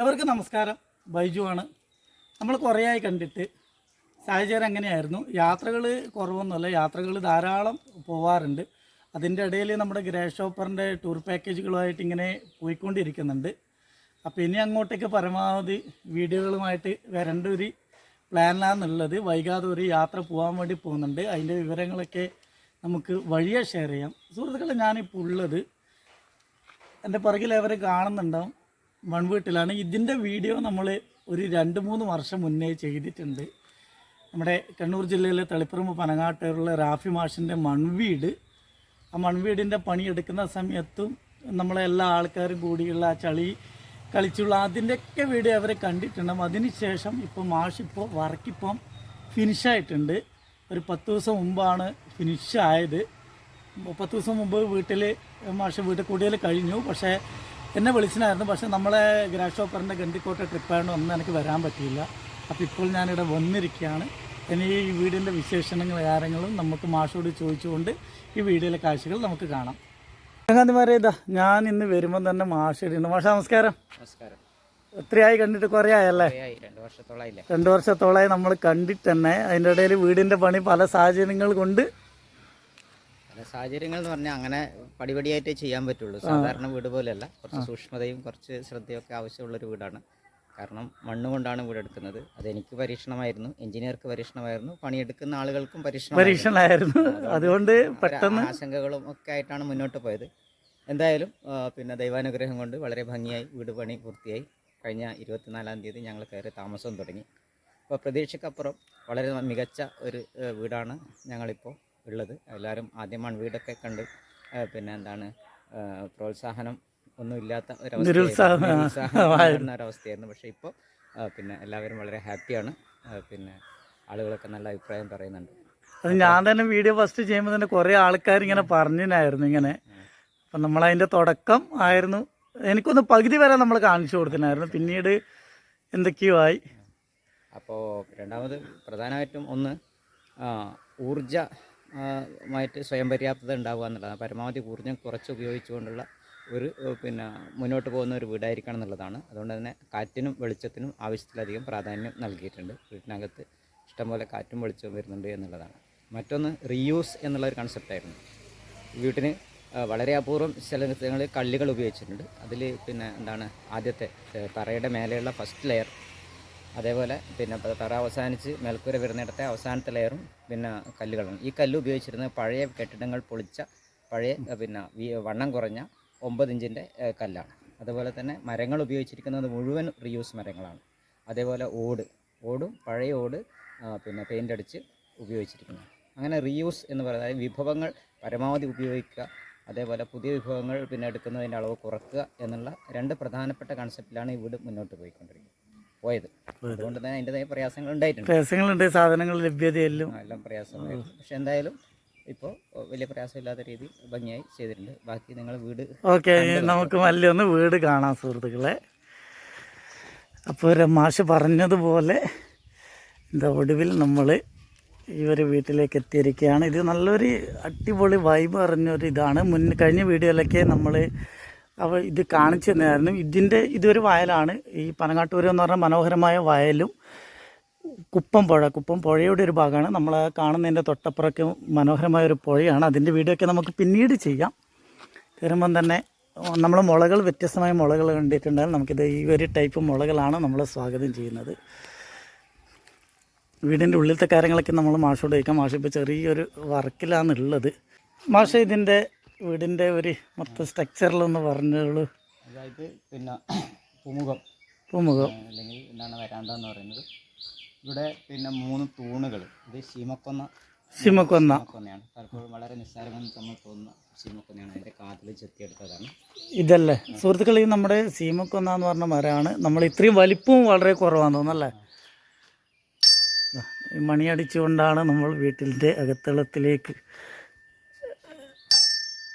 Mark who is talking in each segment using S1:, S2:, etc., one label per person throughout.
S1: അവർക്ക് നമസ്കാരം. ബൈജു ആണ്. നമ്മൾ കുറേയായി കണ്ടിട്ട് സാഹചര്യം എങ്ങനെയായിരുന്നു? യാത്രകൾ കുറവൊന്നുമല്ല യാത്രകൾ ധാരാളം പോവാറുണ്ട്. അതിന്റെ ഇടയിൽ നമ്മുടെ ഗ്രേഷ് ഷോപ്പറിന്റെ ടൂർ പാക്കേജുകളുമായിട്ട് ഇങ്ങനെ പോയിക്കൊണ്ടിരിക്കുന്നുണ്ട്. അപ്പോൾ ഇനി അങ്ങോട്ടേക്ക് പരമാവധി വീഡിയോകളുമായിട്ട് വരേണ്ട ഒരു പ്ലാനിലാണെന്നുള്ളത് വൈകാതെ ഒരു യാത്ര പോകാൻ വേണ്ടി പോകുന്നുണ്ട്. അതിന്റെ വിവരങ്ങളൊക്കെ നമുക്ക് വഴിയെ ഷെയർ ചെയ്യാം. സുഹൃത്തുക്കളെ ഞാനിപ്പോൾ ഉള്ളത് എന്റെ പുറകിൽ അവരെ കാണുന്നുണ്ടാവും? മൺവീട്ടിലാണ്. ഇതിന്റെ വീഡിയോ നമ്മൾ ഒരു രണ്ട് മൂന്ന് വർഷം മുന്നേ ചെയ്തിട്ടുണ്ട്. നമ്മുടെ കണ്ണൂർ ജില്ലയിലെ തളിപ്പറമ്പ് പനങ്ങാട്ടുള്ള റാഫി മാഷിന്റെ മൺവീട്. ആ മൺവീടിന്റെ പണിയെടുക്കുന്ന സമയത്തും നമ്മളെ എല്ലാ ആൾക്കാരും കൂടിയുള്ള ആ ചളി കളിച്ചുള്ള അതിന്റെയൊക്കെ വീഡിയോ അവരെ കണ്ടിട്ടുണ്ടാകും അതിനുശേഷം ഇപ്പോൾ മാഷിപ്പോൾ വർക്കിപ്പം ഫിനിഷായിട്ടുണ്ട് ഒരു പത്ത് ദിവസം മുമ്പാണ് ഫിനിഷായത് പത്ത് ദിവസം മുമ്പ് വീട്ടിൽ മാഷ് വീട്ടിൽ കൂടിയാൽ കഴിഞ്ഞു. പക്ഷേ എന്നെ വിളിച്ചിനായിരുന്നു പക്ഷേ നമ്മളെ ഗ്രാസ് ഷോപ്പറിന്റെ ഗണ്ടിക്കോട്ട ട്രിപ്പായതുകൊണ്ട് ഒന്നും എനിക്ക് വരാൻ പറ്റിയില്ല. അപ്പോൾ ഇപ്പോൾ ഞാനിവിടെ വന്നിരിക്കുകയാണ്. ഇനി ഈ വീടിന്റെ വിശേഷണങ്ങൾ കാര്യങ്ങളും നമുക്ക് മാഷോട് ചോദിച്ചുകൊണ്ട് ഈ വീഡിയോയിലെ കാഴ്ചകൾ നമുക്ക് കാണാം. ഗാന്ധിമാരെ ഇതാ ഞാൻ ഇന്ന് വരുമ്പോൾ തന്നെ മാഷ ഇടുന്നു മാഷ നമസ്കാരം.
S2: നമസ്കാരം.
S1: എത്രയായി കണ്ടിട്ട്? കുറേ ആയല്ലേ
S2: രണ്ട് വർഷത്തോളായില്ലേ?
S1: രണ്ട് വർഷത്തോളായി നമ്മൾ കണ്ടിട്ട് തന്നെ. അതിന്റെ ഇടയിൽ വീടിന്റെ പണി പല സാഹചര്യങ്ങൾ കൊണ്ട്
S2: സാഹചര്യങ്ങൾ എന്ന് പറഞ്ഞാൽ അങ്ങനെ പടിപടിയായിട്ടേ ചെയ്യാൻ പറ്റുള്ളൂ. സാധാരണ വീട് പോലെയല്ല. കുറച്ച് സൂക്ഷ്മതയും കുറച്ച് ശ്രദ്ധയൊക്കെ ആവശ്യമുള്ള ഒരു വീടാണ്. കാരണം മണ്ണ് കൊണ്ടാണ് വീട് എടുക്കുന്നത്. അത് എനിക്ക് പരീക്ഷണമായിരുന്നു. എഞ്ചിനീയർക്ക് പരീക്ഷണമായിരുന്നു. പണിയെടുക്കുന്ന ആളുകൾക്കും പരീക്ഷണം
S1: പരീക്ഷണമായിരുന്നു. അതുകൊണ്ട് പെട്ടെന്ന്
S2: ആശങ്കകളും ഒക്കെ ആയിട്ടാണ് മുന്നോട്ട് പോയത്. എന്തായാലും പിന്നെ ദൈവാനുഗ്രഹം കൊണ്ട് വളരെ ഭംഗിയായി വീട് പണി പൂർത്തിയായി. കഴിഞ്ഞ ഇരുപത്തിനാലാം തീയതി ഞങ്ങൾ കയറി താമസം തുടങ്ങി. അപ്പോൾ പ്രതീക്ഷയ്ക്കപ്പുറം വളരെ മികച്ച ഒരു വീടാണ് ഞങ്ങളിപ്പോൾ ഉള്ളത്. എല്ലാവരും ആദ്യം മൺവീടൊക്കെ കണ്ട് പിന്നെ എന്താണ് പ്രോത്സാഹനം ഒന്നും ഇല്ലാത്ത ഒരു
S1: നിരുത്സാഹം.
S2: നിരുത്സാഹം ഒരവസ്ഥയായിരുന്നു. പക്ഷേ ഇപ്പോൾ പിന്നെ എല്ലാവരും വളരെ ഹാപ്പിയാണ്. പിന്നെ ആളുകളൊക്കെ നല്ല അഭിപ്രായം പറയുന്നുണ്ട്.
S1: അത് ഞാൻ തന്നെ വീഡിയോ ഫസ്റ്റ് ചെയ്യുമ്പോൾ തന്നെ കുറേ ആൾക്കാർ ഇങ്ങനെ പറഞ്ഞിനായിരുന്നു ഇങ്ങനെ. അപ്പം നമ്മളതിന്റെ തുടക്കം ആയിരുന്നു. എനിക്കൊന്ന് പകുതി വരെ നമ്മൾ കാണിച്ചു കൊടുത്തിനായിരുന്നു. പിന്നീട് എന്തൊക്കെയോ ആയി.
S2: അപ്പോൾ രണ്ടാമത് പ്രധാനമായിട്ടും ഒന്ന് ഊർജ മായിട്ട് സ്വയം പര്യാപ്തത ഉണ്ടാവുക എന്നുള്ളതാണ്. പരമാവധി ഊർജം കുറച്ച് ഉപയോഗിച്ചുകൊണ്ടുള്ള ഒരു പിന്നെ മുന്നോട്ട് പോകുന്ന ഒരു വീടായിരിക്കണം എന്നുള്ളതാണ്. അതുകൊണ്ട് തന്നെ കാറ്റിനും വെളിച്ചത്തിനും ആവശ്യത്തിലധികം പ്രാധാന്യം നൽകിയിട്ടുണ്ട്. വീട്ടിനകത്ത് ഇഷ്ടംപോലെ കാറ്റും വെളിച്ചവും വരുന്നുണ്ട് എന്നുള്ളതാണ്. മറ്റൊന്ന് റീയൂസ് എന്നുള്ള ഒരു കൺസെപ്റ്റായിരുന്നു വീട്ടിന് വളരെ അപൂർവം സ്ഥലങ്ങളിൽ കള്ളികൾ ഉപയോഗിച്ചിട്ടുണ്ട്. അതിൽ പിന്നെ എന്താണ് ആദ്യത്തെ തറയുടെ മേലെയുള്ള ഫസ്റ്റ് ലെയർ അതേപോലെ പിന്നെ തറ അവസാനിച്ച് മേൽക്കൂര വരുന്നിടത്തെ അവസാനത്തെ ലെയറും പിന്നെ കല്ലുകളും ഈ കല്ല് ഉപയോഗിച്ചിരുന്നത് പഴയ കെട്ടിടങ്ങൾ പൊളിച്ച പഴയ പിന്നെ വണ്ണം കുറഞ്ഞ ഒമ്പത് ഇഞ്ചിന്റെ കല്ലാണ്. അതുപോലെ തന്നെ മരങ്ങൾ ഉപയോഗിച്ചിരിക്കുന്നത് മുഴുവൻ റിയൂസ് മരങ്ങളാണ്. അതേപോലെ ഓട് ഓടും പഴയ ഓട് പിന്നെ പെയിന്റ് അടിച്ച് ഉപയോഗിച്ചിരിക്കുന്നു. അങ്ങനെ റിയൂസ് എന്ന് പറയുന്നത് വിഭവങ്ങൾ പരമാവധി ഉപയോഗിക്കുക അതേപോലെ പുതിയ വിഭവങ്ങൾ പിന്നെ എടുക്കുന്നതിന്റെ അളവ് കുറക്കുക എന്നുള്ള രണ്ട് പ്രധാനപ്പെട്ട കൺസെപ്റ്റിലാണ് ഈ വീട് മുന്നോട്ട് പോയിക്കൊണ്ടിരിക്കുന്നത്. പോയത്. അതുകൊണ്ട് തന്നെ അതിന്റെതായ പ്രയാസങ്ങൾ ഉണ്ടായിട്ടുണ്ട്.
S1: പ്രയാസങ്ങളുണ്ട് സാധനങ്ങൾ ലഭ്യതയെല്ലാം
S2: എല്ലാം. പ്രയാസമായിരുന്നു പക്ഷെ എന്തായാലും ഇപ്പോൾ വലിയ പ്രയാസമില്ലാത്ത രീതിയിൽ ഭംഗിയായി ചെയ്തിട്ടുണ്ട്. ബാക്കി നിങ്ങൾ വീട്
S1: ഓക്കെ നമുക്ക് വലിയ ഒന്ന് വീട് കാണാം സുഹൃത്തുക്കളെ. അപ്പോൾ രമാഷ് പറഞ്ഞതുപോലെ എന്താ ഒടുവിൽ നമ്മൾ ഈ ഒരു വീട്ടിലേക്ക് എത്തിയിരിക്കുകയാണ്. ഇത് നല്ലൊരു അടിപൊളി വൈബ് അറിഞ്ഞൊരു ഇതാണ് മുൻ കഴിഞ്ഞ വീഡിയോയിലൊക്കെ നമ്മൾ അവ ഇത് കാണിച്ചു തന്നായിരുന്നു. ഇതിന്റെ ഇതൊരു വയലാണ്. ഈ പനങ്ങാട്ടൂര് എന്ന് പറഞ്ഞ മനോഹരമായ വയലും കുപ്പം പുഴ. കുപ്പം പുഴയുടെ ഒരു ഭാഗമാണ്. നമ്മൾ കാണുന്നതിന്റെ തൊട്ടപ്പുറക്ക് മനോഹരമായ ഒരു പുഴയാണ്. അതിന്റെ വീഡിയോ നമുക്ക് പിന്നീട് ചെയ്യാം. കയറുമ്പം തന്നെ നമ്മൾ മുളകൾ വ്യത്യസ്തമായ മുളകൾ കണ്ടിട്ടുണ്ടായാൽ നമുക്കിത് ഈ ഒരു ടൈപ്പ് മുളകളാണ് നമ്മൾ സ്വാഗതം ചെയ്യുന്നത്. വീടിന്റെ ഉള്ളിലത്തെ കാര്യങ്ങളൊക്കെ നമ്മൾ മാഷോട് ചോദിക്കാം. മാഷ് ഇപ്പോൾ ചെറിയൊരു വർക്കിലാണ് ഉള്ളത് മാഷ ഇതിന്റെ വീടിന്റെ ഒരു മൊത്തം സ്ട്രക്ചറിലൊന്ന് പറഞ്ഞോളൂ
S2: അതായത് പിന്നെ പൂമുഖം.
S1: പൂമുഖം.
S2: അല്ലെങ്കിൽ എന്താണ് വരാന്ത എന്ന് പറയുന്നത്. ഇവിടെ പിന്നെ മൂന്ന് തൂണുകൾ. ഇത് ശീമക്കൊന്ന.
S1: സിമക്കൊന്ന
S2: കൊന്നയാണ് പലപ്പോഴും വളരെ നിസ്സാരമെന്ന് നമ്മൾ തോന്നുന്ന ശീമക്കൊന്നയാണ്. അതിന്റെ കാതിൽ ചെത്തിയെടുത്തതാണ്.
S1: ഇതല്ലേ? സുഹൃത്തുക്കൾ ഈ നമ്മുടെ സീമക്കൊന്ന എന്ന് പറഞ്ഞ മരമാണ് നമ്മൾ ഇത്രയും വലിപ്പവും വളരെ കുറവാന്ന് തോന്നുന്നല്ലേ? മണിയടിച്ചുകൊണ്ടാണ് നമ്മൾ വീട്ടിന്റെ അകത്തളത്തിലേക്ക്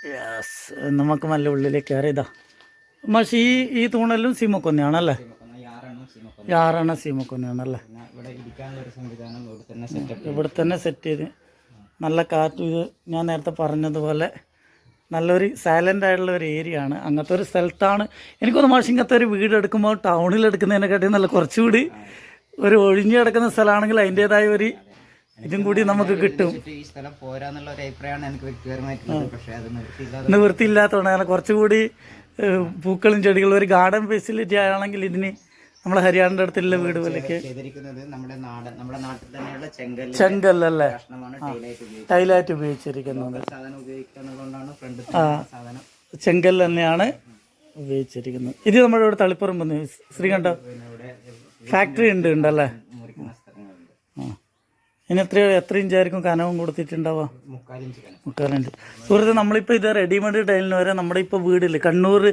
S1: യെസ് നമുക്ക് നല്ല ഉള്ളിലേക്ക് കയറിയതാ പക്ഷേ ഈ ഈ തൂണലും സീമക്കൊന്നയാണല്ലേ?
S2: ആറെണ്ണ
S1: സീമക്കൊന്നയാണല്ലേ?
S2: ഇവിടെ തന്നെ
S1: സെറ്റ് ചെയ്ത്. നല്ല കാറ്റ് ഇത് ഞാൻ നേരത്തെ പറഞ്ഞതുപോലെ നല്ലൊരു സൈലന്റ് ആയിട്ടുള്ള ഒരു ഏരിയ ആണ്. അങ്ങനത്തെ ഒരു സ്ഥലത്താണ്. എനിക്കൊന്ന് മാഷ് ഇങ്ങനത്തെ ഒരു വീട് എടുക്കുമ്പോൾ ടൗണിൽ എടുക്കുന്നതിനെക്കാട്ടി നല്ല കുറച്ചുകൂടി ഒരു ഒഴിഞ്ഞു കിടക്കുന്ന സ്ഥലമാണെങ്കിൽ അതിന്റെതായ ഒരു ഇതും കൂടി നമുക്ക് കിട്ടും.
S2: ഈ സ്ഥലം പോരാന്നുള്ള ഒരു അഭിപ്രായമാണ് എനിക്ക് വ്യക്തിപരമായിട്ടുള്ളത്. പക്ഷേ അത് നിർത്തിയില്ലാതെ
S1: നിവൃത്തിയില്ലാത്തതാണ് കാരണം കുറച്ചുകൂടി ഏഹ്, പൂക്കളും ചെടികളും ഒരു ഗാർഡൻ ഫെസിലിറ്റി ആണെങ്കിൽ ഇതിന് നമ്മളെ ഹരിയാണയുടെ അടുത്തുള്ള വീട് പോലെയൊക്കെ.
S2: ചെയ്തിരിക്കുന്നത് നമ്മുടെ നാടൻ നമ്മുടെ നാട്ടിൽ തന്നെയുള്ള ചെങ്കല്ല്
S1: ചെങ്കല്ലല്ലേ
S2: ടൈലായിട്ട് ഉപയോഗിക്കുന്നത്.
S1: ടൈലായിട്ട് ഉപയോഗിച്ചിരിക്കുന്നത്.
S2: സാധനം ഉപയോഗിക്കുന്നതുകൊണ്ടാണ് ഫ്രണ്ട് സാധനം.
S1: ചെങ്കല്ല് തന്നെയാണ് ഉപയോഗിച്ചിരിക്കുന്നത്. ഇത് നമ്മുടെ ഇവിടെ തളിപ്പറമ്പ് ശ്രീകണ്ഠ.
S2: പിന്നെ ഇവിടെ
S1: ഫാക്ടറി ഉണ്ട് ഉണ്ടല്ലേ? ഇനി എത്ര എത്ര ഇഞ്ചായിരിക്കും കനവും കൊടുത്തിട്ടുണ്ടാവുക.
S2: മുക്കാലിഞ്ച്
S1: സുഹൃത്ത് നമ്മളിപ്പോൾ ഇത് റെഡിമെയ്ഡ് ടൈലിന് വരെ നമ്മുടെ ഇപ്പോൾ വീടില്ല? കണ്ണൂർ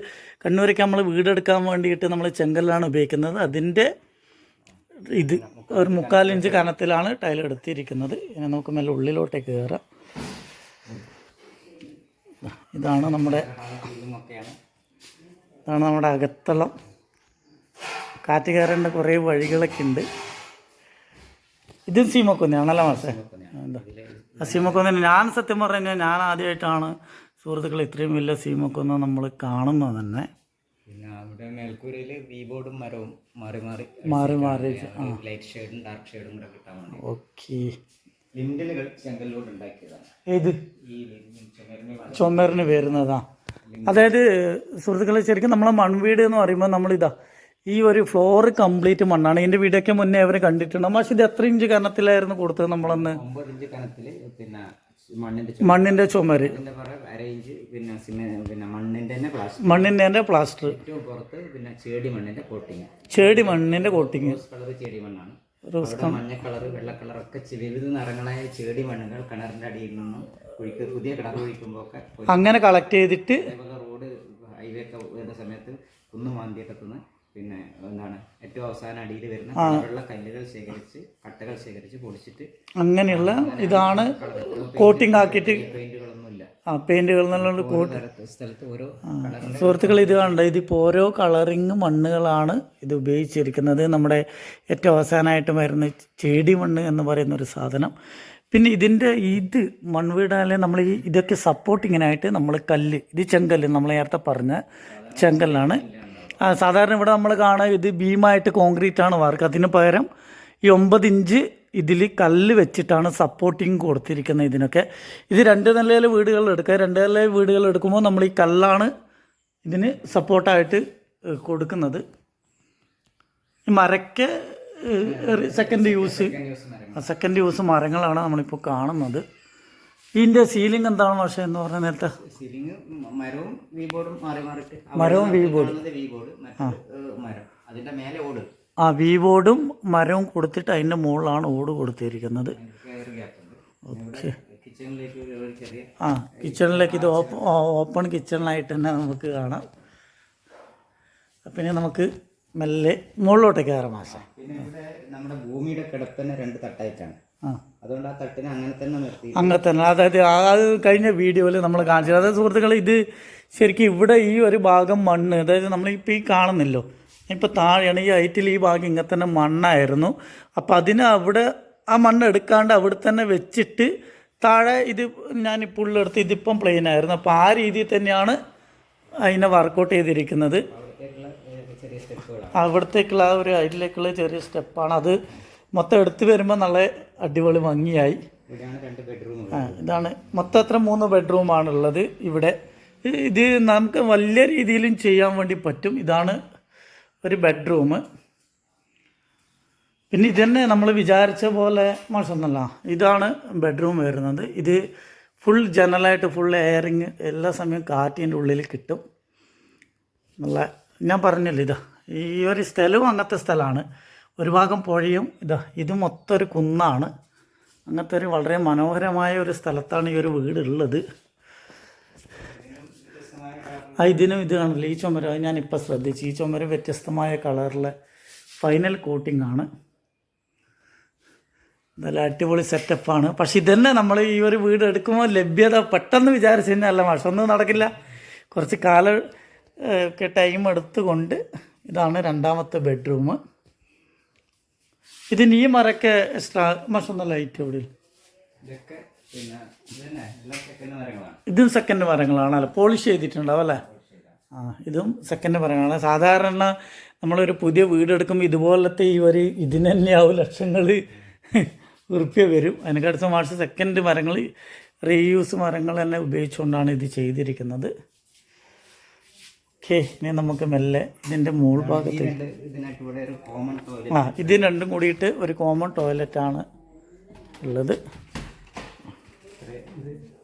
S1: കണ്ണൂരൊക്കെ നമ്മൾ വീടെടുക്കാൻ വേണ്ടിയിട്ട് നമ്മൾ ചെങ്കല്ലാണ് ഉപയോഗിക്കുന്നത്. അതിന്റെ ഇത് ഒരു മുക്കാലിഞ്ച് കനത്തിലാണ് ടൈൽ എടുത്തിരിക്കുന്നത്. ഇനി നമുക്ക് മെല്ലെ ഉള്ളിലോട്ടേക്ക് കയറാം ഇതാണ് നമ്മുടെ ഇതാണ് നമ്മുടെ അകത്തളം. കാറ്റ് കയറേണ്ട കുറേ വഴികളൊക്കെ ഉണ്ട്. ഇതും സീമക്കൊന്നയാണല്ലോ മാസേ എന്താ? ആ സീമക്കുന്ന ഞാൻ സത്യം പറഞ്ഞു കഴിഞ്ഞാൽ ഞാൻ ആദ്യമായിട്ടാണ് സുഹൃത്തുക്കൾ ഇത്രയും വലിയ സീമക്കുന്ന നമ്മൾ കാണുന്നത് തന്നെ.
S2: പിന്നെ അവിടെ മേൽക്കൂരയിൽ വി ബോർഡും മരവും മാറി മാറി
S1: മാറി മാറി
S2: ലൈറ്റ് ഷെയ്ഡും ഡാർക്ക് ഷെയ്ഡും കൂടെ കിട്ടാൻ വേണ്ടി.
S1: ഓക്കെ.
S2: ലിൻഡലുകൾ ചെങ്കല്ലോട് ഉണ്ടാക്കിയതാണ്.
S1: ഏത്?
S2: ചുമരിന്
S1: വരുന്നതാ. അതായത് സുഹൃത്തുക്കളെ ശരിക്കും നമ്മളെ മൺവീട് എന്ന് പറയുമ്പോൾ നമ്മളിതാ ഈ ഒരു ഫ്ലോർ കംപ്ലീറ്റ് മണ്ണാണ്. ഇതിന്റെ വീടൊക്കെ മുന്നേ അവർ കണ്ടിട്ടുണ്ട്. മാഷ് ഇത് എത്ര ഇഞ്ച് കനത്തിലായിരുന്നു കൊടുത്തത് നമ്മളന്ന്?
S2: മണ്ണിന്റെ
S1: ചുമര്.
S2: മണ്ണിന്റെ തന്നെ
S1: പ്ലാസ്റ്റർ
S2: ഏറ്റവും പുറത്ത് പിന്നെ ചേടി മണ്ണിന്റെ കോട്ടിങ് റോസ് മഞ്ഞ കളർ വെള്ള കളർ ഒക്കെ വിവിധ നിറങ്ങളായ ചേടി മണ്ണുകൾ കിണറിന്റെ അടിയിൽ നിന്നും കുഴിക്ക് പുതിയ കിണർ കുഴിക്കുമ്പോൾ ഒക്കെ
S1: അങ്ങനെ കളക്ട് ചെയ്തിട്ട്
S2: റോഡ് ഹൈവേ ഒക്കെ വരുന്ന സമയത്ത് കുന്നു മാന്തിയൊക്കെ പിന്നെ എന്താണ് ഏറ്റവും അവസാനം അടിയിൽ വരുന്ന കളറുള്ള കല്ലുകൾ ശേഖരിച്ച് കട്ടകൾ ശേഖരിച്ച് പൊടിച്ചിട്ട്
S1: അങ്ങനെയുള്ള ഇതാണ് കോട്ടിംഗ് ആക്കിയിട്ട്
S2: പെയിന്റുകളൊന്നുമില്ല
S1: ആ പെയിന്റുകൾ കോട്ട്
S2: സ്ഥലത്ത് ഓരോ
S1: സുഹൃത്തുക്കൾ ഇത് കണ്ട? ഇതിപ്പോൾ ഓരോ കളറിങ് മണ്ണുകളാണ് ഇത് ഉപയോഗിച്ചിരിക്കുന്നത്. നമ്മുടെ ഏറ്റവും അവസാനമായിട്ട് വരുന്ന ചേടി മണ്ണ് എന്ന് പറയുന്ന ഒരു സാധനം. പിന്നെ ഇതിന്റെ ഇത് മൺവീടാലെ നമ്മൾ ഈ ഇതൊക്കെ സപ്പോർട്ടിങ്ങിനായിട്ട് നമ്മൾ കല്ല് ഇത് ചെങ്കല്ല് നമ്മൾ നേരത്തെ പറഞ്ഞ ചെങ്കല്ലാണ്. സാധാരണ ഇവിടെ നമ്മൾ കാണാൻ ഇത് ബീമായിട്ട് കോൺക്രീറ്റ് ആണ് വാർക്ക് അതിന് പകരം ഈ ഒമ്പത് ഇഞ്ച് ഇതിൽ കല്ല് വെച്ചിട്ടാണ് സപ്പോർട്ടിങ് കൊടുത്തിരിക്കുന്നത് ഇതിനൊക്കെ. ഇത് രണ്ട് നിലയിലെ വീടുകൾ എടുക്കുക. രണ്ട് നില വീടുകൾ എടുക്കുമ്പോൾ നമ്മൾ ഈ കല്ലാണ് ഇതിന് സപ്പോർട്ടായിട്ട് കൊടുക്കുന്നത്. ഈ സെക്കൻഡ് യൂസ് സെക്കൻഡ് യൂസ് മരങ്ങളാണ് നമ്മളിപ്പോൾ കാണുന്നത്. ഇതിന്റെ സീലിംഗ് എന്താണ് പക്ഷേ എന്ന് പറഞ്ഞ നേരത്തെ?
S2: സീലിംഗ് മരവും വി ബോർഡും മാറി മാറിയിട്ട്
S1: മരവും വി ബോർഡ്
S2: വി ബോർഡ് മരം. അതിന്റെ മേലെ ഓട്.
S1: ആ വി ബോർഡും മരവും കൊടുത്തിട്ട് അതിന്റെ മുകളിലാണ് ഓട് കൊടുത്തിരിക്കുന്നത്. ഓക്കെ. ആ കിച്ചണിലേക്ക് ഇത് ഓപ്പൺ ഓപ്പൺ കിച്ചണിലായിട്ട് തന്നെ നമുക്ക് കാണാം. പിന്നെ നമുക്ക് മെല്ലെ മുകളിലോട്ടേക്ക് കയറാം മാസം
S2: പിന്നെ നമ്മുടെ ഭൂമിയുടെ കിടപ്പന്നെ രണ്ട് തട്ടായിട്ടാണ്. അതുകൊണ്ട് ആ തട്ടിനെ അങ്ങനെ തന്നെ നിർത്തി.
S1: അങ്ങനെ തന്നെ. അതായത് ആ അത് കഴിഞ്ഞ വീഡിയോയിൽ നമ്മൾ കാണിച്ചത്. അതായത് സുഹൃത്തുക്കളെ ഇത് ശരിക്കും ഇവിടെ ഈ ഒരു ഭാഗം മണ്ണ് അതായത് നമ്മളിപ്പോൾ ഈ കാണുന്നില്ലോ ഇപ്പോൾ താഴെയാണ് ഈ ഹൈറ്റിൽ ഈ ഭാഗം ഇങ്ങനെ തന്നെ മണ്ണായിരുന്നു. അപ്പോൾ അതിന് അവിടെ ആ മണ്ണ് എടുക്കാണ്ട് അവിടെ തന്നെ വെച്ചിട്ട് താഴെ ഇത് ഞാൻ ഇപ്പോൾ ഉള്ളെടുത്ത് ഇതിപ്പം പ്ലെയിൻ ആയിരുന്നു. അപ്പോൾ ആ രീതിയിൽ തന്നെയാണ് അതിനെ വർക്കൗട്ട് ചെയ്തിരിക്കുന്നത്.
S2: അവിടത്തേക്കുള്ള
S1: ആ ഒരു ഹൈറ്റിലേക്കുള്ള ചെറിയ സ്റ്റെപ്പാണ് അത്. മൊത്തം എടുത്തു വരുമ്പോൾ നല്ല അടിപൊളി ഭംഗിയായി. ഇതാണ് മൊത്തം അത്ര മൂന്ന് ബെഡ്റൂമാണുള്ളത് ഇവിടെ. ഇത് നമുക്ക് വലിയ രീതിയിലും ചെയ്യാൻ വേണ്ടി പറ്റും. ഇതാണ് ഒരു ബെഡ്റൂം പിന്നെ ഇതന്നെ നമ്മൾ വിചാരിച്ച പോലെ മോശമൊന്നല്ല ഇതാണ് ബെഡ്റൂം വരുന്നത്. ഇത് ഫുൾ ജനലായിട്ട് ഫുൾ എയറിങ് എല്ലാ സമയവും കാറ്റിന്റെ ഉള്ളിൽ കിട്ടും. നല്ല ഞാൻ പറഞ്ഞല്ലോ ഇതാ? ഈ ഒരു സ്ഥലവും അങ്ങനത്തെ സ്ഥലമാണ്. ഒരു ഭാഗം പുഴയും ഇതാ ഇത് മൊത്തം ഒരു കുന്നാണ്. അങ്ങനത്തെ ഒരു വളരെ മനോഹരമായ ഒരു സ്ഥലത്താണ് ഈ ഒരു വീടുള്ളത്. ആ ഇതിനും ഇത് കാണില്ല ഈ ചുമര ഞാനിപ്പോൾ ശ്രദ്ധിച്ചു. ഈ ചുമര വ്യത്യസ്തമായ കളറിലെ ഫൈനൽ കോട്ടിംഗ് ആണ്. നല്ല അടിപൊളി സെറ്റപ്പാണ് പക്ഷെ ഇതന്നെ നമ്മൾ ഈ ഒരു വീട് എടുക്കുമ്പോൾ ലഭ്യത പെട്ടെന്ന് വിചാരിച്ചു കഴിഞ്ഞാൽ അല്ല നടക്കില്ല. കുറച്ച് കാലം ടൈം എടുത്തുകൊണ്ട് ഇതാണ് രണ്ടാമത്തെ ബെഡ്റൂം ഇതിന് ഈ മരക്ക് എക്സ്ട്രാ മാഷൊന്ന് ലൈറ്റ് ഇവിടെ
S2: ഇതും സെക്കൻഡ് മരങ്ങളാണ്
S1: മരങ്ങളാണല്ലോ പോളിഷ് ചെയ്തിട്ടുണ്ടാവും അല്ലേ? ആ ഇതും സെക്കൻഡ് മരങ്ങളാണ്. സാധാരണ നമ്മളൊരു പുതിയ വീടെടുക്കുമ്പോൾ ഇതുപോലത്തെ ഈ ഒരു ഇതിന് തന്നെയാവും ലക്ഷങ്ങൾ ഉറുപ്പ്യ വരും. അതിനൊക്കെ അടുത്ത മാസം സെക്കൻഡ് മരങ്ങൾ റീയൂസ് മരങ്ങൾ തന്നെ ഉപയോഗിച്ചുകൊണ്ടാണ് ഇത് ചെയ്തിരിക്കുന്നത്. ഓക്കെ ഇനി നമുക്ക് മെല്ലെ ഇതിന്റെ മുകൾ ഭാഗത്ത് ആ ഇത് രണ്ടും കൂടിയിട്ട് ഒരു കോമൺ ടോയ്ലറ്റാണ് ഉള്ളത്.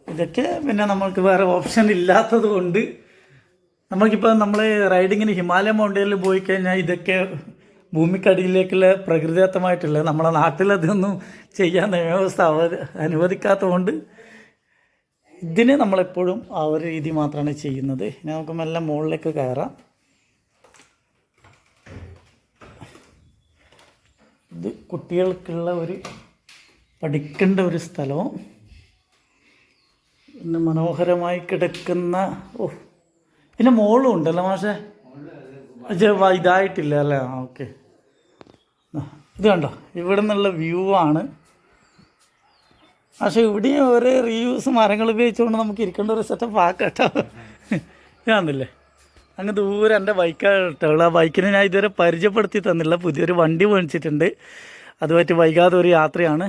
S1: ഇതൊക്കെ പിന്നെ നമ്മൾക്ക് വേറെ ഓപ്ഷൻ ഇല്ലാത്തത് കൊണ്ട് നമുക്കിപ്പോൾ നമ്മൾ റൈഡിങ്ങിന് ഹിമാലയ മൗണ്ടനിൽ പോയി കഴിഞ്ഞാൽ ഇതൊക്കെ ഭൂമിക്കടിയിലേക്കുള്ള പ്രകൃതിദത്തമായിട്ടുള്ള നമ്മളെ നാട്ടിലതൊന്നും ചെയ്യാൻ നിയമവ്യവസ്ഥ അവ അനുവദിക്കാത്തത് കൊണ്ട് ഇതിന് നമ്മളെപ്പോഴും ആ ഒരു രീതി മാത്രമാണ് ചെയ്യുന്നത്. ഇനി നമുക്ക് മെല്ലെ മുകളിലേക്ക് കയറാം. ഇത് കുട്ടികൾക്കുള്ള ഒരു പഠിക്കേണ്ട ഒരു സ്ഥലവും പിന്നെ മനോഹരമായി കിടക്കുന്ന ഓ പിന്നെ മോളും ഉണ്ടല്ലോ മാഷേ. ഇതായിട്ടില്ല അല്ലേ? ഓക്കെ. ഇത് കണ്ടോ? ഇവിടെ നിന്നുള്ള വ്യൂ ആണ്. പക്ഷേ ഇവിടെയും ഒരു റീയൂസ് മരങ്ങൾ ഉപയോഗിച്ചുകൊണ്ട് നമുക്ക് ഇരിക്കേണ്ട ഒരു സെറ്റപ്പ് ആക്കട്ടോ ഇതാന്നില്ലേ അങ്ങ് ദൂരെ എന്റെ ബൈക്കാണ് ആ ബൈക്കിനെ ഞാൻ ഇതുവരെ പരിചയപ്പെടുത്തി തന്നില്ല. പുതിയൊരു വണ്ടി മേടിച്ചിട്ടുണ്ട്. അതുമായിട്ട് വൈകാതെ ഒരു യാത്രയാണ്.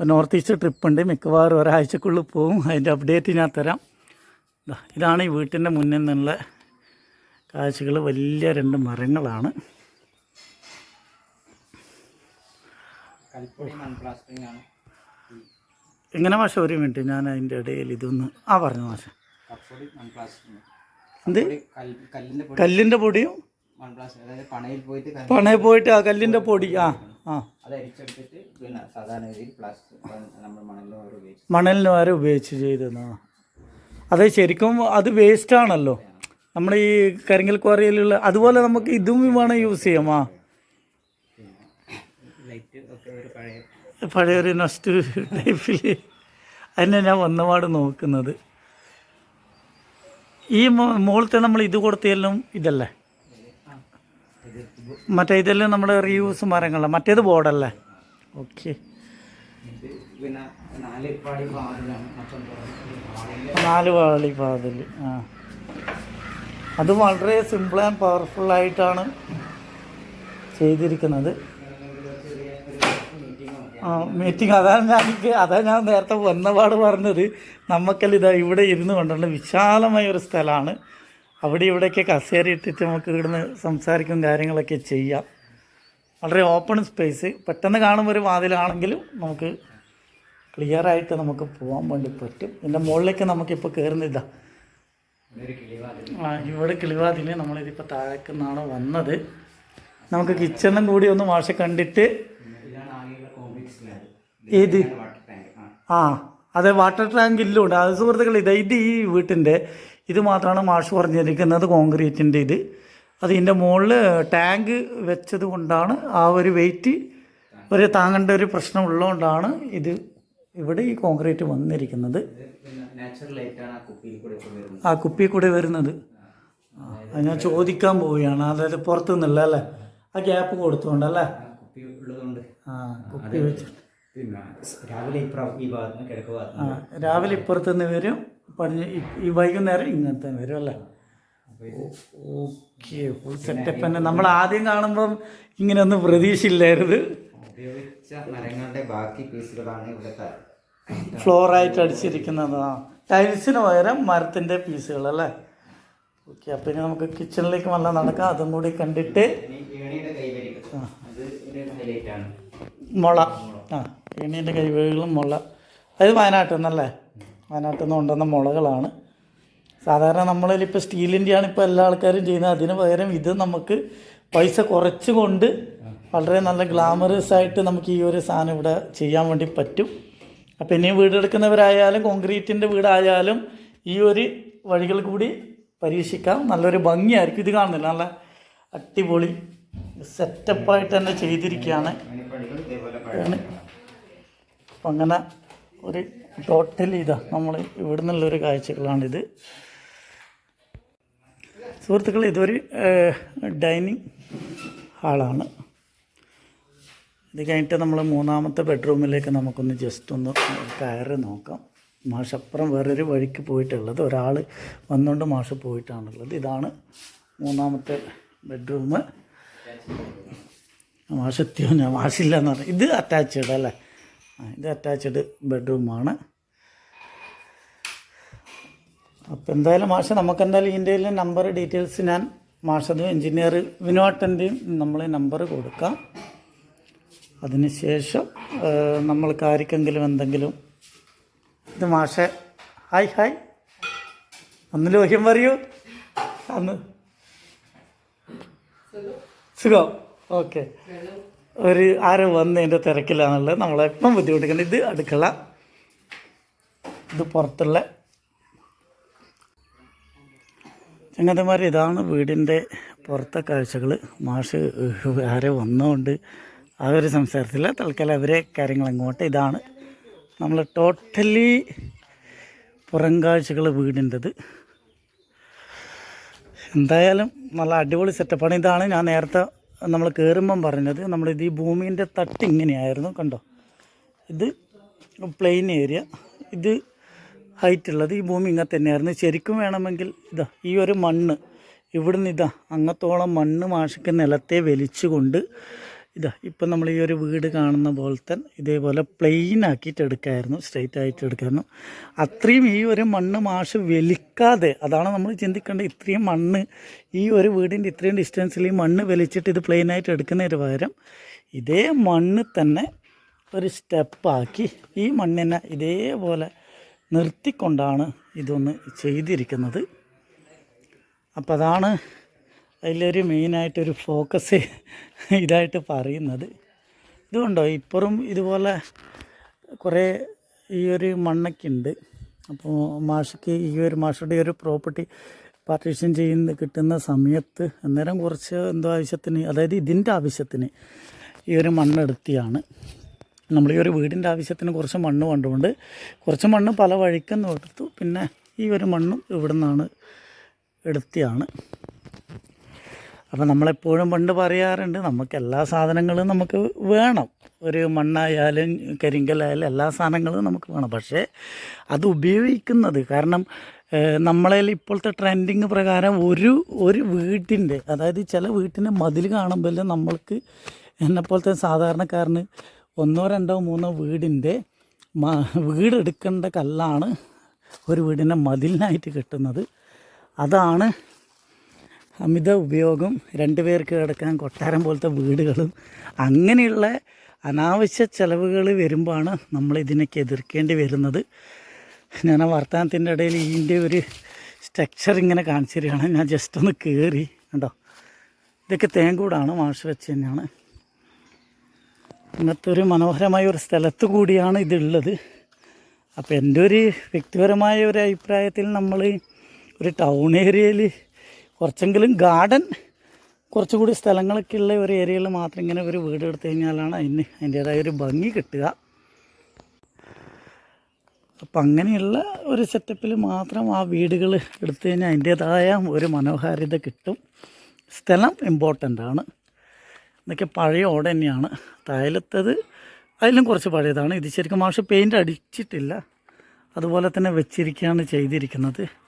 S1: നോർത്ത് ഈസ്റ്റ് ട്രിപ്പ് ഉണ്ട്. മിക്കവാറും ഒരാഴ്ചക്കുള്ളിൽ പോവും. അതിന്റെ അപ്ഡേറ്റ് ഞാൻ തരാം. ഇതാണ് ഈ വീട്ടിന്റെ മുന്നിൽ നിന്നുള്ള കാഴ്ചകൾ. വലിയ രണ്ട് മരങ്ങളാണ്.
S2: കൽപ്പൊടി മൺ പ്ലാസ്റ്ററിംഗ് ആണ്.
S1: എങ്ങനെ മാഷ ഒരു മിനിറ്റ്. ഞാൻ അതിന്റെ ഇടയിൽ ഇതൊന്ന് ആ പറഞ്ഞു മാഷ. എന്ത്?
S2: കല്ലിന്റെ പൊടി.
S1: കല്ലിന്റെ പൊടിയും?
S2: പണയിൽ പോയിട്ട്
S1: ആ കല്ലിന്റെ പൊടി ആ ആ. മണലിന് വരെ ഉപയോഗിച്ച് ചെയ്തെന്നാ? അത് ശരിക്കും അത് വേസ്റ്റ് ആണല്ലോ. നമ്മൾ ഈ കരിങ്കൽ ക്വാറിയിലുള്ള അതുപോലെ നമുക്ക് ഇതും വേണം യൂസ് ചെയ്യാം ആ.
S2: ഒരു പഴയ
S1: പഴയൊരു നസ്റ്റ് ടൈപ്പിൽ അതിനെ ഞാൻ വന്നപാട് നോക്കുന്നത്. ഈ മുകളിലത്തെ നമ്മൾ ഇത് കൊടുത്തതെല്ലാം ഇതല്ലേ?
S2: ഇത്
S1: മറ്റേ ഇതെല്ലാം നമ്മുടെ റീയൂസ് മരങ്ങളെ. മറ്റേത് ബോർഡല്ലേ? ഓക്കെ
S2: നാല്
S1: വാളി പാതിൽ. ആ. അത് വളരെ സിമ്പിൾ ആൻഡ് പവർഫുള്ളായിട്ടാണ് ചെയ്തിരിക്കുന്നത്. മീറ്റിംഗ് അതാണ് ഞാൻ എനിക്ക് അതാണ് ഞാൻ നേരത്തെ വന്നപാട് പറഞ്ഞത്. നമുക്കെല്ലാം ഇതാ ഇവിടെ ഇരുന്ന് കൊണ്ടുള്ള വിശാലമായ ഒരു സ്ഥലമാണ്. അവിടെ ഇവിടെയൊക്കെ കസേര ഇട്ടിട്ട് നമുക്ക് ഇവിടുന്ന് സംസാരിക്കും കാര്യങ്ങളൊക്കെ ചെയ്യാം. വളരെ ഓപ്പൺ സ്പേസ് പെട്ടെന്ന് കാണുമ്പോൾ ഒരു വാതിലാണെങ്കിലും നമുക്ക് ക്ലിയർ ആയിട്ട് നമുക്ക് പോകാൻ വേണ്ടി പറ്റും. ഇതിന്റെ മുകളിലേക്ക് നമുക്കിപ്പോൾ കയറുന്നില്ല ആ ഇവിടെ കിളിവാതിൽ നമ്മളിതിപ്പോൾ താഴേക്കുന്നാണ് വന്നത്. നമുക്ക് കിച്ചണും കൂടി ഒന്ന് വാഷ കണ്ടിട്ട് ഏത്?
S2: ആ.
S1: അതെ വാട്ടർ ടാങ്ക് ഇല്ലുണ്ട്. അത് സുഹൃത്തുക്കൾ ഇത് ഇത് ഈ വീട്ടിന്റെ ഇത് മാത്രമാണ് മാഷ് പറഞ്ഞിരിക്കുന്നത് കോൺക്രീറ്റിന്റെ ഇത്. അത് ഇതിന്റെ മുകളിൽ ടാങ്ക് വെച്ചത് കൊണ്ടാണ് ആ ഒരു വെയിറ്റ് ഒരു താങ്ങേണ്ട ഒരു പ്രശ്നം ഉള്ളതുകൊണ്ടാണ് ഇത് ഇവിടെ ഈ കോൺക്രീറ്റ് വന്നിരിക്കുന്നത്.
S2: ആ
S1: കുപ്പി കൂടെ വരുന്നത്. അത് ഞാൻ ചോദിക്കാൻ പോവുകയാണ്. അതായത് പുറത്തു നിന്നല്ല അല്ലേ? ആ ഗ്യാപ്പ് കൊടുത്തുകൊണ്ടല്ലേ
S2: ആ കുപ്പി ഉള്ളതുകൊണ്ട്.
S1: ആ കുപ്പി വെച്ച്
S2: പിന്നെ രാവിലെ ഇപ്പുറത്തുനിന്ന് ഈ ഭാഗത്ത് നിന്ന് കിഴക്ക് ഭാഗത്ത് നിന്ന്
S1: രാവിലെ ഇപ്പുറത്ത് വരും പടിഞ്ഞ് ഈ- വൈകുന്നേരം ഇങ്ങനത്തെ വരും അല്ലേ? ഓക്കെ ഫുൾ സെറ്റപ്പ് തന്നെ. നമ്മൾ ആദ്യം കാണുമ്പം ഇങ്ങനെയൊന്നും പ്രതീക്ഷയില്ലായിരുന്നു.
S2: ഉപയോഗിച്ച മരങ്ങളുടെ ബാക്കി പീസുകളാണ് ഇവിടുത്തെ
S1: ഫ്ലോറായിട്ട് ആയിട്ട് ആ ടൈൽസിന് പകരം മരത്തിന്റെ പീസുകൾ അല്ലേ? ഓക്കെ അപ്പം ഇനി നമുക്ക് കിച്ചണിലേക്ക് നല്ല നടക്കാം. അതും കൂടി കണ്ടിട്ട് മുള. ആ. എണ്ണീന്റെ കഴിവുകളും മുള അത് വയനാട്ടിൽ നിന്നല്ലേ? വയനാട്ടിൽ നിന്ന് കൊണ്ടുവന്ന മുളകളാണ്. സാധാരണ നമ്മളിപ്പോൾ സ്റ്റീലിന്റെയാണ് ഇപ്പോൾ എല്ലാ ആൾക്കാരും ചെയ്യുന്നത്. അതിന് പകരം ഇത് നമുക്ക് പൈസ കുറച്ചുകൊണ്ട് വളരെ നല്ല ഗ്ലാമറസ് ആയിട്ട് നമുക്ക് ഈ ഒരു സാധനം ഇവിടെ ചെയ്യാൻ വേണ്ടി പറ്റും. അപ്പോൾ ഇനിയും വീടെടുക്കുന്നവരായാലും കോൺക്രീറ്റിന്റെ വീടായാലും ഈ ഒരു വഴികൾ കൂടി പരീക്ഷിക്കാം. നല്ലൊരു ഭംഗിയായിരിക്കും ഇത് കാണുന്നില്ല നല്ല അടിപൊളി സെറ്റപ്പായിട്ട് തന്നെ ചെയ്തിരിക്കുകയാണ്
S2: അതിന് പടികൾ ഇതേപോലെ പഴയ
S1: അപ്പം അങ്ങനെ ഒരു ടോട്ടൽ ഇതാ. നമ്മൾ ഇവിടെ നിന്നുള്ളൊരു കാഴ്ചകളാണിത്. സുഹൃത്തുക്കൾ ഇതൊരു ഡൈനിങ് ഹാളാണ്. ഇത് കഴിഞ്ഞിട്ട് നമ്മൾ മൂന്നാമത്തെ ബെഡ്റൂമിലേക്ക് നമുക്കൊന്ന് ജസ്റ്റ് ഒന്ന് കയറി നോക്കാം. മാഷപ്പുറം വേറൊരു വഴിക്ക് പോയിട്ടുള്ളത്. ഒരാൾ വന്നുകൊണ്ട് മാഷ പോയിട്ടാണുള്ളത്. ഇതാണ് മൂന്നാമത്തെ ബെഡ്റൂം മാഷെത്തിയോ? ഞാൻ മാഷില്ല എന്ന് ഇത് അറ്റാച്ച്ഡ് അല്ലേ? ഇത് അറ്റാച്ച്ഡ് ബെഡ്റൂമാണ് അപ്പോൾ എന്തായാലും മാഷ നമുക്ക് എന്തായാലും ഇതിന്റെ നമ്പർ ഡീറ്റെയിൽസ് ഞാൻ മാഷതും എഞ്ചിനീയർ വിനോട്ടന്റെയും നമ്മൾ നമ്പർ കൊടുക്കാം. അതിനുശേഷം നമ്മൾക്ക് ആർക്കെങ്കിലും എന്തെങ്കിലും ഇത് മാഷെ ഹായ് ഹായ്. ഒന്ന് ലോഹ്യം പറയൂ. അന്ന്. സുഖം. ഓക്കെ. ഒരു ആരോ വന്നതിന്റെ തിരക്കിലാണുള്ളത്. നമ്മളെപ്പം ബുദ്ധിമുട്ടിക്കുന്നത് ഇത് അടുക്കള. ഇത് പുറത്തുള്ള. ചങ്ങന്മാർ ഇതാണ് വീടിന്റെ പുറത്തെ കാഴ്ചകൾ മാഷ് ആരെ വന്നതുകൊണ്ട് ആ ഒരു സംസാരത്തില്ല തൽക്കാലം അവരെ കാര്യങ്ങൾ അങ്ങോട്ട്. ഇതാണ് നമ്മൾ ടോട്ടലി പുറം കാഴ്ചകൾ വീടിന്റെത്. എന്തായാലും നല്ല അടിപൊളി സെറ്റപ്പാണ് ഇതാണ് ഞാൻ നേരത്തെ നമ്മൾ കയറുമ്പം പറഞ്ഞത് നമ്മളിത് ഈ ഭൂമിന്റെ തട്ട് ഇങ്ങനെയായിരുന്നു കണ്ടോ? ഇത് പ്ലെയിൻ ഏരിയ ഇത് ഹൈറ്റ് ഉള്ളത് ഈ ഭൂമി ഇങ്ങനെ തന്നെയായിരുന്നു. ശരിക്കും വേണമെങ്കിൽ ഇതാ ഈ ഒരു മണ്ണ് ഇവിടുന്ന് ഇതാ അങ്ങത്തോളം മണ്ണ് മാഷിക്ക് നിലത്തെ വലിച്ചുകൊണ്ട് ഇതാ ഇപ്പം നമ്മൾ ഈ ഒരു വീട് കാണുന്ന പോലത്തെ ഇതേപോലെ പ്ലെയിൻ ആക്കിയിട്ട് എടുക്കായിരുന്നു സ്ട്രെയിറ്റ് ആയിട്ട് എടുക്കായിരുന്നു. അത്രയും ഈ ഒരു മണ്ണ് മാഷ് വലിക്കാതെ അതാണ് നമ്മൾ ചിന്തിക്കേണ്ടത്. ഇത്രയും മണ്ണ് ഈ ഒരു വീടിന്റെ ഇത്രയും ഡിസ്റ്റൻസിൽ ഈ മണ്ണ് വലിച്ചിട്ട് ഇത് പ്ലെയിൻ ആയിട്ട് എടുക്കുന്നതിന് പകരം ഇതേ മണ്ണ് തന്നെ ഒരു സ്റ്റെപ്പാക്കി ഈ മണ്ണിനെ ഇതേപോലെ നിർത്തിക്കൊണ്ടാണ് ഇതൊന്ന് ചെയ്തിരിക്കുന്നത്. അപ്പോൾ അതാണ് അതിലൊരു മെയിനായിട്ടൊരു ഫോക്കസ് ഇതായിട്ട് പറയുന്നത്. ഇതുകൊണ്ടോ ഇപ്പുറം ഇതുപോലെ കുറേ ഈ ഒരു മണ്ണൊക്കെ ഉണ്ട് അപ്പോൾ മാഷയ്ക്ക് ഈ ഒരു മാഷയുടെ ഒരു പ്രോപ്പർട്ടി പാർട്ടീഷൻ ചെയ്യുന്ന കിട്ടുന്ന സമയത്ത് അന്നേരം കുറച്ച് എന്തോ ആവശ്യത്തിന് അതായത് ഇതിന്റെ ആവശ്യത്തിന് ഈ ഒരു മണ്ണെടുത്തിയാണ്. നമ്മൾ ഈ ഒരു വീടിന്റെ ആവശ്യത്തിന് കുറച്ച് മണ്ണ് കൊണ്ടുകൊണ്ട് കുറച്ച് മണ്ണ് പല വഴിക്കൊന്നും എടുത്തു പിന്നെ ഈ ഒരു മണ്ണും ഇവിടെ നിന്നാണ് എടുത്തിയാണ്. അപ്പം നമ്മളെപ്പോഴും പണ്ട് പറയാറുണ്ട് നമുക്ക് എല്ലാ സാധനങ്ങളും നമുക്ക് വേണം. ഒരു മണ്ണായാലും കരിങ്കലായാലും എല്ലാ സാധനങ്ങളും നമുക്ക് വേണം. പക്ഷേ അത് ഉപയോഗിക്കുന്നത് കാരണം നമ്മളെ ഇപ്പോഴത്തെ ട്രെൻഡിങ് പ്രകാരം ഒരു ഒരു വീട്ടിന്റെ അതായത് ചില വീട്ടിന്റെ മതിൽ കാണുമ്പോൾ നമ്മൾക്ക് എന്നെപ്പോലത്തെ സാധാരണക്കാരന് ഒന്നോ രണ്ടോ മൂന്നോ വീടിന്റെ വീടെടുക്കേണ്ട കല്ലാണ് ഒരു വീടിന്റെ മതിലിനായിട്ട് കിട്ടുന്നത്. അതാണ് അമിത ഉപയോഗം രണ്ട് പേർക്ക് കിടക്കാൻ കൊട്ടാരം പോലത്തെ വീടുകളും അങ്ങനെയുള്ള അനാവശ്യ ചിലവുകൾ വരുമ്പോഴാണ് നമ്മൾ ഇതിനൊക്കെ എതിർക്കേണ്ടി വരുന്നത്. ഞാൻ ആ വർത്തമാനത്തിന്റെ ഇടയിൽ ഇതിന്റെ ഒരു സ്ട്രക്ചർ ഇങ്ങനെ കാണിച്ചു തരികയാണ് ഞാൻ ജസ്റ്റ് ഒന്ന് കയറി കണ്ടോ? ഇതൊക്കെ തേങ്കൂടാണ് മാഷ് വെച്ച് തന്നെയാണ്. ഇങ്ങനത്തെ ഒരു മനോഹരമായ ഒരു സ്ഥലത്ത് കൂടിയാണ് ഇതുള്ളത്. അപ്പോൾ എന്റെ ഒരു വ്യക്തിപരമായ ഒരു അഭിപ്രായത്തിൽ നമ്മൾ ഒരു ടൗൺ ഏരിയയിൽ കുറച്ചെങ്കിലും ഗാർഡൻ കുറച്ചുകൂടി സ്ഥലങ്ങളൊക്കെ ഉള്ള ഒരു ഏരിയയിൽ മാത്രം ഇങ്ങനെ ഒരു വീട് എടുത്തു കഴിഞ്ഞാലാണ് അതിന് അതിന്റേതായ ഒരു ഭംഗി കിട്ടുക. അപ്പം അങ്ങനെയുള്ള ഒരു സെറ്റപ്പിൽ മാത്രം ആ വീടുകൾ എടുത്തു കഴിഞ്ഞാൽ അതിന്റേതായ ഒരു മനോഹാരിത കിട്ടും. സ്ഥലം ഇമ്പോർട്ടന്റ് ആണ്. ഇതൊക്കെ പഴയ ഓട് തന്നെയാണ്. തായലത്തത് അതിലും കുറച്ച് പഴയതാണ്. ഇത് ശരിക്കും മാഷ് പെയിന്റ് അടിച്ചിട്ടില്ല. അതുപോലെ തന്നെ വെച്ചിരിക്കുകയാണ് ചെയ്തിരിക്കുന്നത്.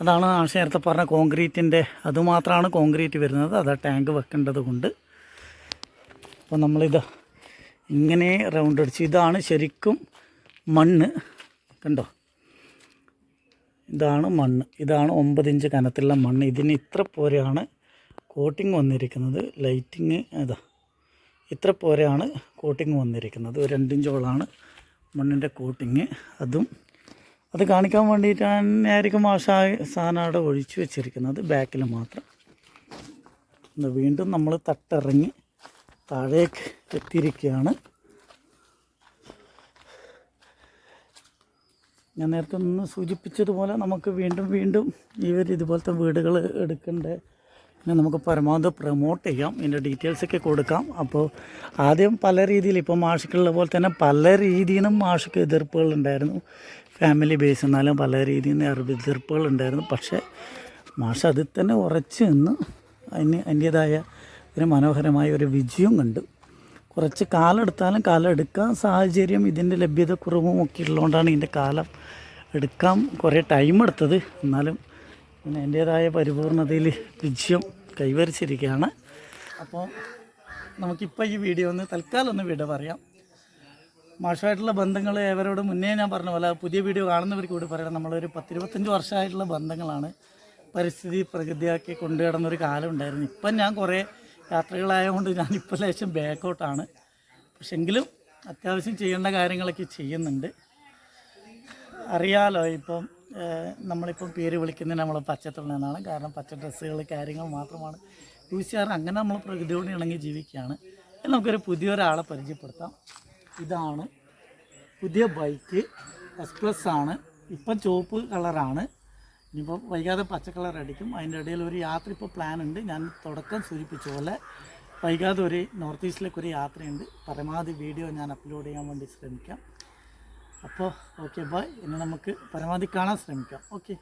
S1: അതാണ് ആശ നേരത്തെ പറഞ്ഞ കോൺക്രീറ്റിന്റെ അതുമാത്രമാണ് കോൺക്രീറ്റ് വരുന്നത്. അത് ടാങ്ക് വെക്കേണ്ടത് കൊണ്ട്. അപ്പോൾ നമ്മളിത് ഇങ്ങനെ റൗണ്ട് അടിച്ച്. ഇതാണ് ശരിക്കും മണ്ണ്. കണ്ടോ? ഇതാണ് മണ്ണ്. ഇതാണ് ഒമ്പത് ഇഞ്ച് കനത്തിലുള്ള മണ്ണ്. ഇതിന് ഇത്ര പോരെയാണ് കോട്ടിങ് വന്നിരിക്കുന്നത്. ലൈറ്റിങ് ഇതാ. ഇത്ര പോരെയാണ് കോട്ടിങ് വന്നിരിക്കുന്നത്. രണ്ടിഞ്ചോളാണ് മണ്ണിന്റെ കോട്ടിങ് അതും അത് കാണിക്കാൻ വേണ്ടിയിട്ട് ആയിരിക്കും ആ സാധനം അവിടെ ഒഴിച്ചു വെച്ചിരിക്കുന്നത്. ബാക്കിൽ മാത്രം. വീണ്ടും നമ്മൾ തട്ടിറങ്ങി താഴേക്ക് എത്തിയിരിക്കുകയാണ്. ഞാൻ നേരത്തെ ഒന്ന് സൂചിപ്പിച്ചതുപോലെ നമുക്ക് വീണ്ടും വീണ്ടും ഇവർ ഇതുപോലത്തെ വീടുകൾ എടുക്കേണ്ട നമുക്ക് പരമാവധി പ്രൊമോട്ട് ചെയ്യാം. ഇതിന്റെ ഡീറ്റെയിൽസൊക്കെ കൊടുക്കാം. അപ്പോൾ ആദ്യം പല രീതിയിൽ ഇപ്പോൾ മാഷിക്കുള്ള പോലെ തന്നെ പല രീതിയിലും മാഷിക്ക് എതിർപ്പുകൾ ഉണ്ടായിരുന്നു. ഫാമിലി ബേസ് എന്നാലും പല രീതിയിൽ നിന്ന് എതിർപ്പുകൾ ഉണ്ടായിരുന്നു. പക്ഷേ മാഷ് അതിൽ തന്നെ ഉറച്ചു നിന്ന് അതിന് അതിന്റേതായ ഒരു മനോഹരമായ ഒരു വിജയം കണ്ടു. കുറച്ച് കാലം എടുത്താലും കാലം എടുക്കാൻ സാഹചര്യം ഇതിന്റെ ലഭ്യത കുറവും ഒക്കെ ഉള്ളതുകൊണ്ടാണ് ഇതിന്റെ കാലം എടുക്കാൻ കുറേ ടൈം എടുത്തത്. എന്നാലും പിന്നെ എന്റേതായ പരിപൂർണതയിൽ വിജയം കൈവരിച്ചിരിക്കുകയാണ്. അപ്പോൾ നമുക്കിപ്പോൾ ഈ വീഡിയോ ഒന്ന് തൽക്കാലം ഒന്ന് വിട പറയാം. മാഷമായിട്ടുള്ള ബന്ധങ്ങൾ ഏവരോട് മുന്നേ ഞാൻ പറഞ്ഞ പോലെ പുതിയ വീഡിയോ കാണുന്നവർക്ക് കൂടി പറയണം നമ്മളൊരു പത്തിരുപത്തഞ്ച് വർഷമായിട്ടുള്ള ബന്ധങ്ങളാണ് പരിസ്ഥിതി പ്രകൃതിയാക്കി കൊണ്ടുകിടന്നൊരു കാലം ഉണ്ടായിരുന്നു. ഇപ്പം ഞാൻ കുറേ യാത്രകളായതുകൊണ്ട് ഞാനിപ്പോൾ ലേശം ബാക്കൗട്ടാണ് പക്ഷെങ്കിലും അത്യാവശ്യം ചെയ്യേണ്ട കാര്യങ്ങളൊക്കെ ചെയ്യുന്നുണ്ട്. അറിയാലോ ഇപ്പം നമ്മളിപ്പം പേര് വിളിക്കുന്നത് നമ്മൾ പച്ചത്തുള്ളതാണ് കാരണം പച്ച ഡ്രസ്സുകൾ കാര്യങ്ങൾ മാത്രമാണ്. യൂസ് ചെയ്യാറ് അങ്ങനെ നമ്മൾ പ്രകൃതിയോട് ഇണങ്ങി ജീവിക്കുകയാണ്. നമുക്കൊരു പുതിയൊരാളെ പരിചയപ്പെടുത്താം. ഇതാണ് പുതിയ ബൈക്ക് എസ് പ്ലസ് ആണ്. ഇപ്പം ചുവപ്പ് കളറാണ്. ഇനിയിപ്പോൾ വൈകാതെ പച്ച കളർ അടിക്കും. അതിന്റെ ഇടയിൽ ഒരു യാത്ര ഇപ്പോൾ പ്ലാൻ ഉണ്ട്. ഞാൻ തുടക്കം സൂചിപ്പിച്ച പോലെ വൈകാതെ ഒരു നോർത്ത് ഈസ്റ്റിലേക്ക് ഒരു യാത്രയുണ്ട്. പരമാവധി വീഡിയോ ഞാൻ അപ്ലോഡ് ചെയ്യാൻ വേണ്ടി ശ്രമിക്കാം. അപ്പോൾ ഓക്കെ ബൈ. ഇനി നമുക്ക് പരമാവധി കാണാൻ ശ്രമിക്കാം. ഓക്കെ.